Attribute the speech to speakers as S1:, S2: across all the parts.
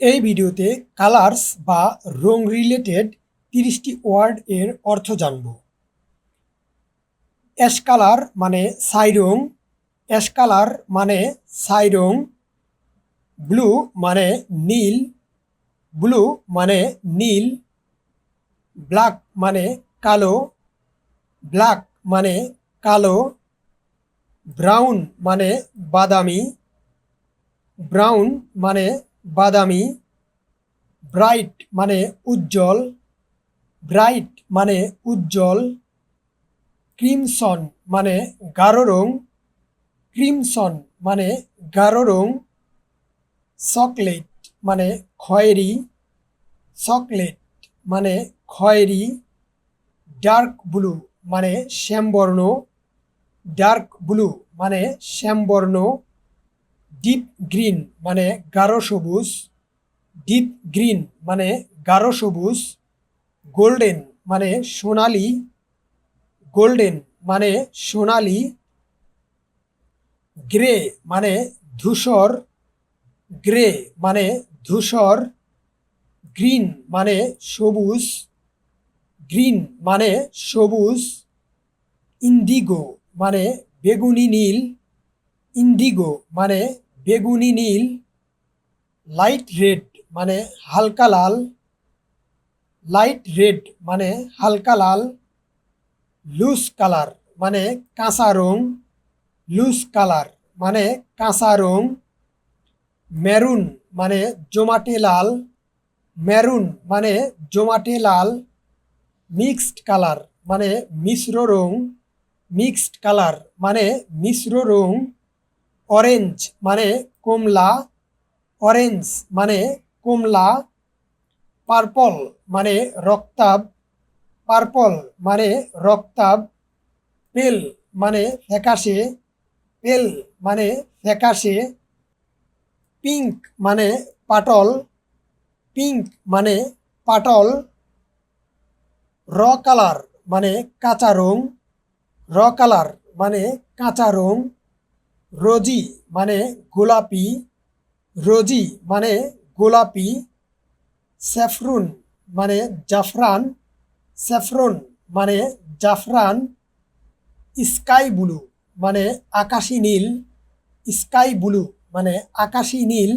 S1: এই ভিডিওতে কালার্স বা রং রিলেটেড তিরিশটি ওয়ার্ড এর অর্থ জানব। অ্যাশ কালার মানে ছাই রং অ্যাশ কালার মানে ছাই রং ব্লু মানে নীল, ব্লু মানে নীল, ব্ল্যাক মানে কালো, ব্ল্যাক মানে কালো, ব্রাউন মানে বাদামি, ব্রাউন মানে বাদামি ব্রাইট মানে উজ্জ্বল ব্রাইট মানে উজ্জ্বল ক্রিমসন মানে গাঢ় রং ক্রিমসন মানে গাঢ় রং চকলেট মানে খয়েরি চকলেট মানে খয়েরি ডার্ক ব্লু মানে শ্যামবর্ণ ডার্ক ব্লু মানে শ্যামবর্ণ ডিপ গ্রিন মানে গাঢ় সবুজ। ডিপ গ্রিন মানে গাঢ় সবুজ। গোল্ডেন মানে সোনালি। গোল্ডেন মানে সোনালি। গ্রে মানে ধূসর। গ্রে মানে ধূসর। গ্রিন মানে সবুজ। গ্রিন মানে সবুজ। ইন্ডিগো মানে বেগুনি নীল। ইন্ডিগো মানে বেগুনি নীল লাইট রেড মানে হালকা লাল লাইট রেড মানে হালকা লাল লুজ কালার মানে কাঁচা রং লুজ কালার মানে কাঁচা রং মেরুন মানে জমাটে লাল মেরুন মানে জমাটে লাল মিক্সড কালার মানে মিশ্র রং মিক্সড কালার মানে মিশ্র রং অরেঞ্জ মানে কমলা অরেঞ্জ মানে কমলা পার্পল মানে রক্তাব পার্পল মানে রক্তাব পেল মানে ফ্যাকাশে পেল মানে ফ্যাকাশে পিঙ্ক মানে পাটল পিঙ্ক মানে পাটল র কালার মানে কাঁচা রং র কালার মানে কাঁচা রং। রোজি মানে গোলাপি, রোজি মানে গোলাপি, স্যাফরুন মানে জাফরান, স্যাফরন মানে জাফরান, স্কাই ব্লু মানে আকাশি নীল, স্কাই ব্লু মানে আকাশি নীল,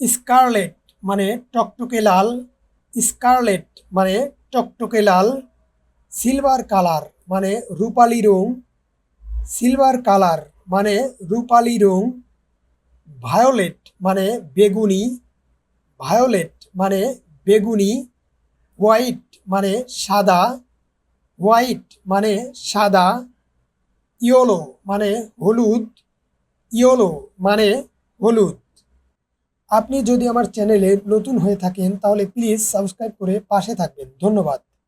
S1: স্কারলেট মানে টকটকে লাল, স্কারলেট মানে টকটকে লাল, সিলভার কালার মানে রূপালি রং, সিলভার কালার মানে রূপালি রং, ভায়োলেট মানে বেগুনি, ভায়োলেট মানে বেগুনি, হোয়াইট মানে সাদা, হোয়াইট মানে সাদা, ইয়োলো মানে হলুদ, ইয়োলো মানে হলুদ। আপনি যদি আমার চ্যানেলে নতুন হয়ে থাকেন তাহলে প্লিজ সাবস্ক্রাইব করে পাশে থাকবেন। ধন্যবাদ।